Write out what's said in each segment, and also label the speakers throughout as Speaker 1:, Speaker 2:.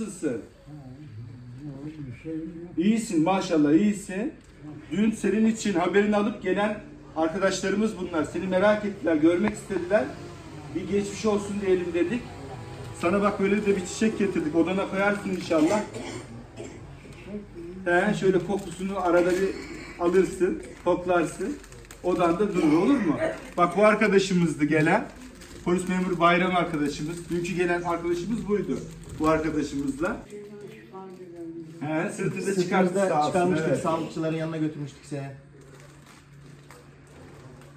Speaker 1: nasılsın?
Speaker 2: Şey.
Speaker 1: İyisin maşallah iyisin. Dün senin için haberini alıp gelen arkadaşlarımız bunlar. Seni merak ettiler, görmek istediler. Bir geçmiş olsun diyelim dedik. Sana bak böyle de bir çiçek getirdik. Odana koyarsın inşallah. He, şöyle kokusunu arada bir alırsın, koklarsın. Odanda durur olur mu? Bak bu arkadaşımızdı gelen. Polis memuru Bayram arkadaşımız. Dünkü gelen arkadaşımız buydu. Bu arkadaşımızla. He, sırtında çıkarttı sağ olsun.
Speaker 3: çıkarmıştık,
Speaker 1: evet.
Speaker 3: sağlıkçıların yanına götürmüştük seni.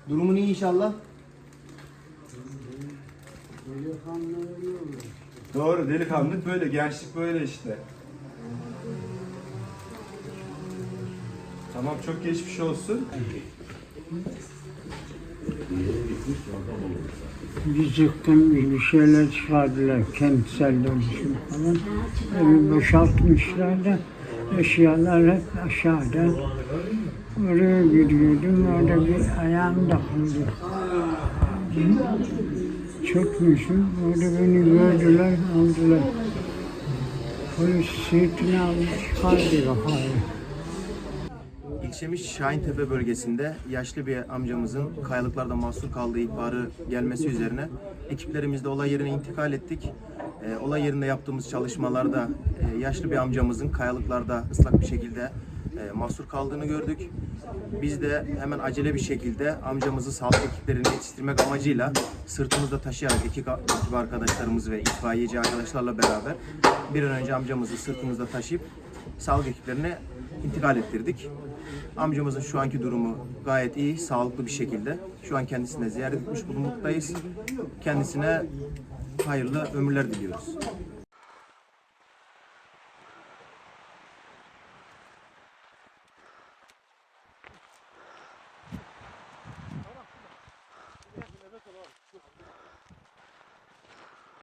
Speaker 3: Durumun iyi inşallah.
Speaker 1: Doğru delikanlılık böyle, gençlik böyle işte. Tamam çok geçmiş olsun.
Speaker 2: Zıkkım bir şeyler çıkardılar. Kentsel dönüşüm falan. Evi boşaltmışlar da eşyalar hep aşağıda. Oraya gidiyordum. Orada bir ayağım takıldı. Çökmüşüm. Orada beni gördüler, aldılar. Polis sırtına almış, çıkardı kafayı.
Speaker 3: İlçemiz Şahintepe bölgesinde yaşlı bir amcamızın kayalıklarda mahsur kaldığı ihbarı gelmesi üzerine ekiplerimizle olay yerine intikal ettik. Ee, olay yerinde yaptığımız çalışmalarda e, yaşlı bir amcamızın kayalıklarda ıslak bir şekilde e, mahsur kaldığını gördük. Biz de hemen acele bir şekilde amcamızı sağlık ekiplerine yetiştirmek amacıyla sırtımızda taşıyarak ekip, ekip arkadaşlarımız ve itfaiyeci arkadaşlarla beraber bir an önce amcamızı sırtımızda taşıyıp sağlık ekiplerine intikal ettirdik. Amcamızın şu anki durumu gayet iyi, sağlıklı bir şekilde. Şu an kendisine ziyaret etmiş bulunmaktayız. Kendisine hayırlı ömürler diliyoruz.